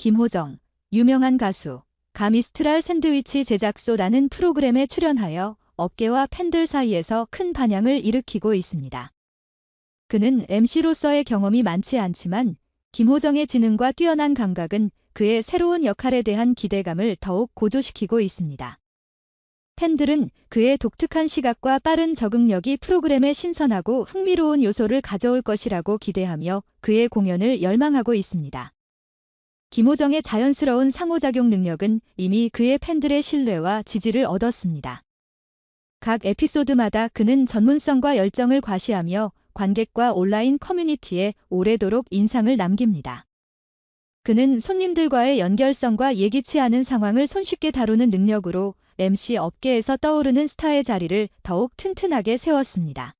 김호정, 유명한 가수, 가미스트랄 샌드위치 제작소라는 프로그램에 출연하여 업계와 팬들 사이에서 큰 반향을 일으키고 있습니다. 그는 MC로서의 경험이 많지 않지만 김호정의 지능과 뛰어난 감각은 그의 새로운 역할에 대한 기대감을 더욱 고조시키고 있습니다. 팬들은 그의 독특한 시각과 빠른 적응력이 프로그램에 신선하고 흥미로운 요소를 가져올 것이라고 기대하며 그의 공연을 열망하고 있습니다. 김호정의 자연스러운 상호작용 능력은 이미 그의 팬들의 신뢰와 지지를 얻었습니다. 각 에피소드마다 그는 전문성과 열정을 과시하며 관객과 온라인 커뮤니티에 오래도록 인상을 남깁니다. 그는 손님들과의 연결성과 예기치 않은 상황을 손쉽게 다루는 능력으로 MC 업계에서 떠오르는 스타의 자리를 더욱 튼튼하게 세웠습니다.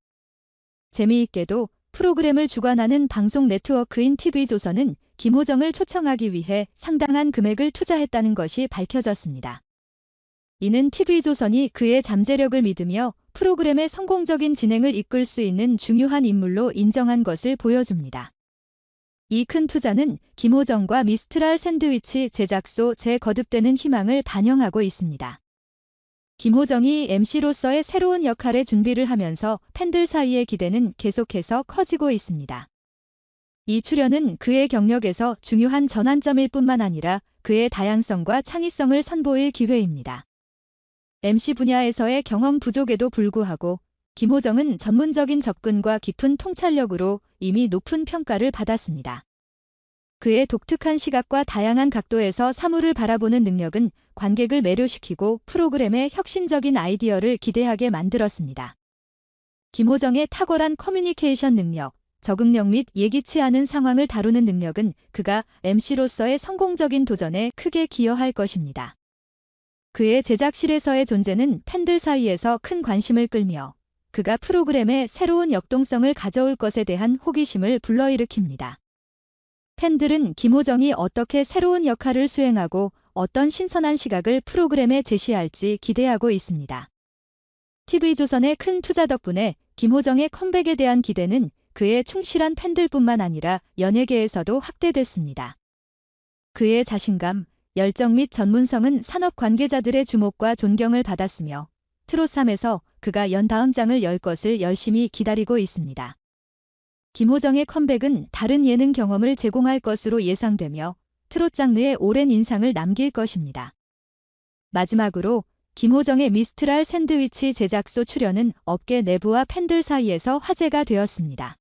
재미있게도 프로그램을 주관하는 방송 네트워크인 TV조선은 김호정을 초청하기 위해 상당한 금액을 투자했다는 것이 밝혀졌습니다. 이는 TV조선이 그의 잠재력을 믿으며 프로그램의 성공적인 진행을 이끌 수 있는 중요한 인물로 인정한 것을 보여줍니다. 이 큰 투자는 김호정과 미스트랄 샌드위치 제작소 재거듭되는 희망을 반영하고 있습니다. 김호정이 MC로서의 새로운 역할에 준비를 하면서 팬들 사이의 기대는 계속해서 커지고 있습니다. 이 출연은 그의 경력에서 중요한 전환점일 뿐만 아니라 그의 다양성과 창의성을 선보일 기회입니다. MC 분야에서의 경험 부족에도 불구하고 김호정은 전문적인 접근과 깊은 통찰력으로 이미 높은 평가를 받았습니다. 그의 독특한 시각과 다양한 각도에서 사물을 바라보는 능력은 관객을 매료시키고 프로그램의 혁신적인 아이디어를 기대하게 만들었습니다. 김호정의 탁월한 커뮤니케이션 능력, 적응력 및 예기치 않은 상황을 다루는 능력은 그가 MC로서의 성공적인 도전에 크게 기여할 것입니다. 그의 제작실에서의 존재는 팬들 사이에서 큰 관심을 끌며 그가 프로그램에 새로운 역동성을 가져올 것에 대한 호기심을 불러일으킵니다. 팬들은 김호정이 어떻게 새로운 역할을 수행하고 어떤 신선한 시각을 프로그램에 제시할지 기대하고 있습니다. TV조선의 큰 투자 덕분에 김호정의 컴백에 대한 기대는 그의 충실한 팬들뿐만 아니라 연예계에서도 확대됐습니다. 그의 자신감, 열정 및 전문성은 산업 관계자들의 주목과 존경을 받았으며 트롯3에서 그가 연 다음 장을 열 것을 열심히 기다리고 있습니다. 김호정의 컴백은 다른 예능 경험을 제공할 것으로 예상되며 트롯 장르에 오랜 인상을 남길 것입니다. 마지막으로 김호정의 미스트랄 샌드위치 제작소 출연은 업계 내부와 팬들 사이에서 화제가 되었습니다.